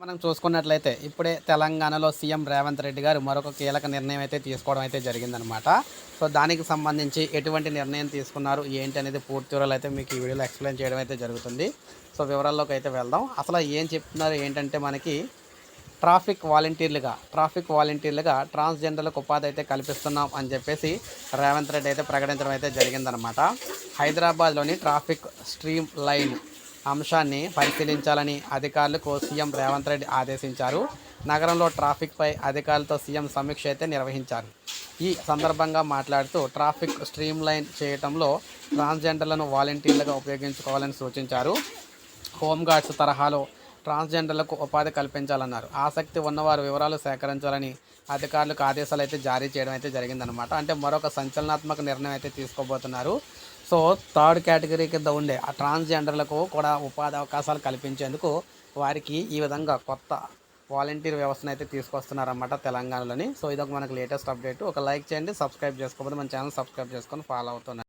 మనం చూసుకున్నట్లయితే ఇప్పుడే తెలంగాణలో సీఎం రేవంత్ రెడ్డి గారు మరొక కీలక నిర్ణయం అయితే తీసుకోవడం అయితే జరిగిందనమాట సో దానికి సంబంధించి ఎటువంటి నిర్ణయం తీసుకున్నారు ఏంటి అనేది పూర్తి వివరాలు అయితే మీకు ఈ వీడియోలో ఎక్స్ప్లెయిన్ చేయడం అయితే జరుగుతుంది. సో వివరాల్లోకి అయితే వెళ్దాం. అసలు ఏం చెప్తున్నారు ఏంటంటే మనకి ట్రాఫిక్ వాలంటీర్లుగా ట్రాఫిక్ వాలంటీర్లుగా ట్రాన్స్జెండర్లకు ఉపాధి అయితే కల్పిస్తున్నాం అని చెప్పేసి రేవంత్ రెడ్డి అయితే ప్రకటించడం అయితే జరిగిందనమాట హైదరాబాద్లోని ట్రాఫిక్ స్ట్రీమ్ లైన్ అంశాన్ని పరిశీలించాలని అధికారులకు సీఎం రేవంత్ రెడ్డి ఆదేశించారు. నగరంలో ట్రాఫిక్పై అధికారులతో సీఎం సమీక్ష అయితే నిర్వహించారు. ఈ సందర్భంగా మాట్లాడుతూ ట్రాఫిక్ స్ట్రీమ్ లైన్ చేయటంలో ట్రాన్స్జెండర్లను వాలంటీర్లుగా ఉపయోగించుకోవాలని సూచించారు. హోంగార్డ్స్ తరహాలో ట్రాన్స్జెండర్లకు ఉపాధి కల్పించాలన్నారు. ఆసక్తి ఉన్నవారు వివరాలు సేకరించాలని అధికారులకు ఆదేశాలు అయితే జారీ చేయడం అయితే జరిగిందనమాట అంటే మరొక సంచలనాత్మక నిర్ణయం అయితే తీసుకోబోతున్నారు. సో థర్డ్ కేటగిరీ కింద ఉండే ఆ ట్రాన్స్జెండర్లకు కూడా ఉపాధి అవకాశాలు కల్పించేందుకు వారికి ఈ విధంగా కొత్త వాలంటీర్ వ్యవస్థను అయితే తీసుకొస్తున్నారన్నమాట తెలంగాణలోని. సో ఇదొక మనకు లేటెస్ట్ అప్డేట్. ఒక లైక్ చేయండి సబ్స్క్రైబ్ చేసుకోకపోతే మన ఛానల్ సబ్స్క్రైబ్ చేసుకొని ఫాలో అవుతున్నారు